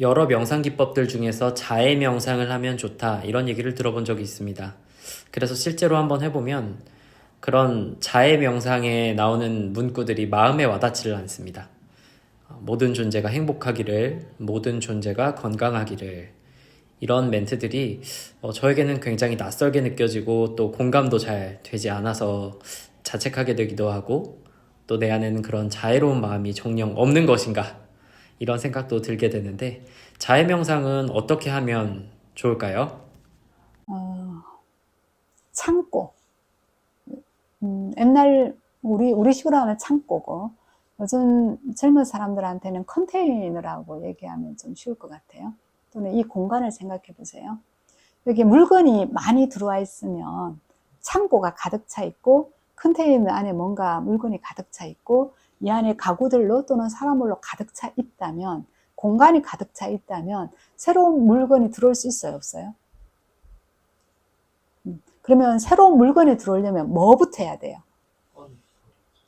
여러 명상 기법들 중에서 자해 명상을 하면 좋다 이런 얘기를 들어본 적이 있습니다. 그래서 실제로 한번 해보면 그런 자해 명상에 나오는 문구들이 마음에 와닿지를 않습니다. 어, 모든 존재가 행복하기를, 모든 존재가 건강하기를 이런 멘트들이 어, 저에게는 굉장히 낯설게 느껴지고 또 공감도 잘 되지 않아서 자책하게 되기도 하고 또 내 안에는 그런 자애로운 마음이 정녕 없는 것인가 이런 생각도 들게 되는데 자해 명상은 어떻게 하면 좋을까요? 어, 창고. 음, 옛날 우리 우리식으로 하면 창고고 요즘 젊은 사람들한테는 컨테이너라고 얘기하면 좀 쉬울 것 같아요. 또는 이 공간을 생각해 보세요. 여기 물건이 많이 들어와 있으면 창고가 가득 차 있고 컨테이너 안에 뭔가 물건이 가득 차 있고 이 안에 가구들로 또는 사람으로 가득 차 있다면 공간이 가득 차 있다면 새로운 물건이 들어올 수 있어요 없어요? 음, 그러면 새로운 물건이 들어오려면 뭐부터 해야 돼요?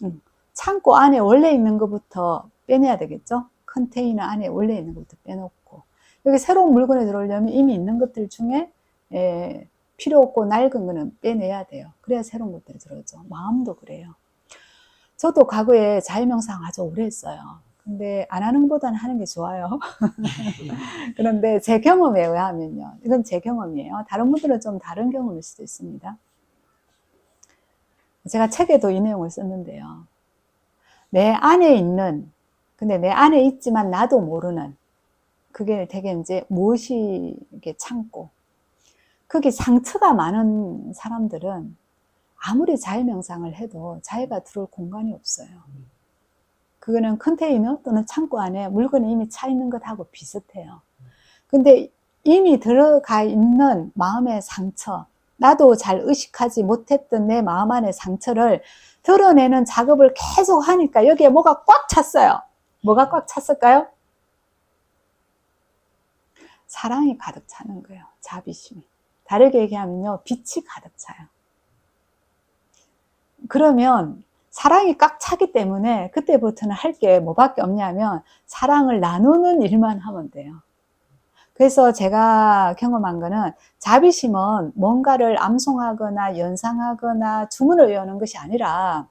음, 창고 안에 원래 있는 것부터 빼내야 되겠죠? 컨테이너 안에 원래 있는 것부터 빼놓고 여기 새로운 물건이 들어오려면 이미 있는 것들 중에 에, 필요 없고 낡은 거는 빼내야 돼요. 그래야 새로운 것들이 들어오죠. 마음도 그래요. 저도 과거에 자유명상 아주 오래 했어요. 근데 안 하는 것보다는 하는 게 좋아요. 그런데 제 경험에 의하면요. 이건 제 경험이에요. 다른 분들은 좀 다른 경험일 수도 있습니다. 제가 책에도 이 내용을 썼는데요. 내 안에 있는, 근데 내 안에 있지만 나도 모르는, 그게 되게 이제 무엇이 이게 참고, 거기 상처가 많은 사람들은 아무리 자유 명상을 해도 자유가 들어올 공간이 없어요. 그거는 컨테이너 또는 창고 안에 물건이 이미 차 있는 것하고 비슷해요. 근데 이미 들어가 있는 마음의 상처, 나도 잘 의식하지 못했던 내 마음 안의 상처를 드러내는 작업을 계속 하니까 여기에 뭐가 꽉 찼어요. 뭐가 꽉 찼을까요? 사랑이 가득 차는 거예요. 자비심이. 다르게 얘기하면요. 빛이 가득 차요. 그러면 사랑이 꽉 차기 때문에 그때부터는 할 게 뭐밖에 없냐면 사랑을 나누는 일만 하면 돼요. 그래서 제가 경험한 거는 자비심은 뭔가를 암송하거나 연상하거나 주문을 외우는 것이 아니라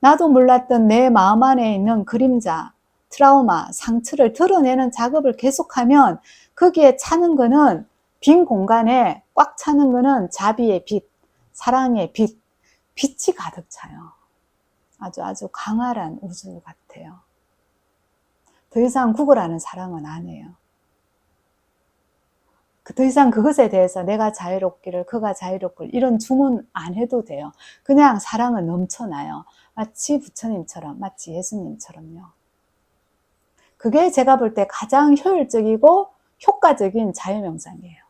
나도 몰랐던 내 마음 안에 있는 그림자, 트라우마, 상처를 드러내는 작업을 계속하면 거기에 차는 거는 빈 공간에 꽉 차는 거는 자비의 빛, 사랑의 빛, 빛이 가득 차요. 아주 아주 강활한 우주 같아요. 더 이상 구걸하는 안 해요. 그더 이상 그것에 대해서 내가 자유롭기를, 그가 자유롭기를 이런 주문 안 해도 돼요. 그냥 사랑은 넘쳐나요. 마치 부처님처럼, 마치 예수님처럼요. 그게 제가 볼 때 가장 효율적이고 효과적인 자유명상이에요.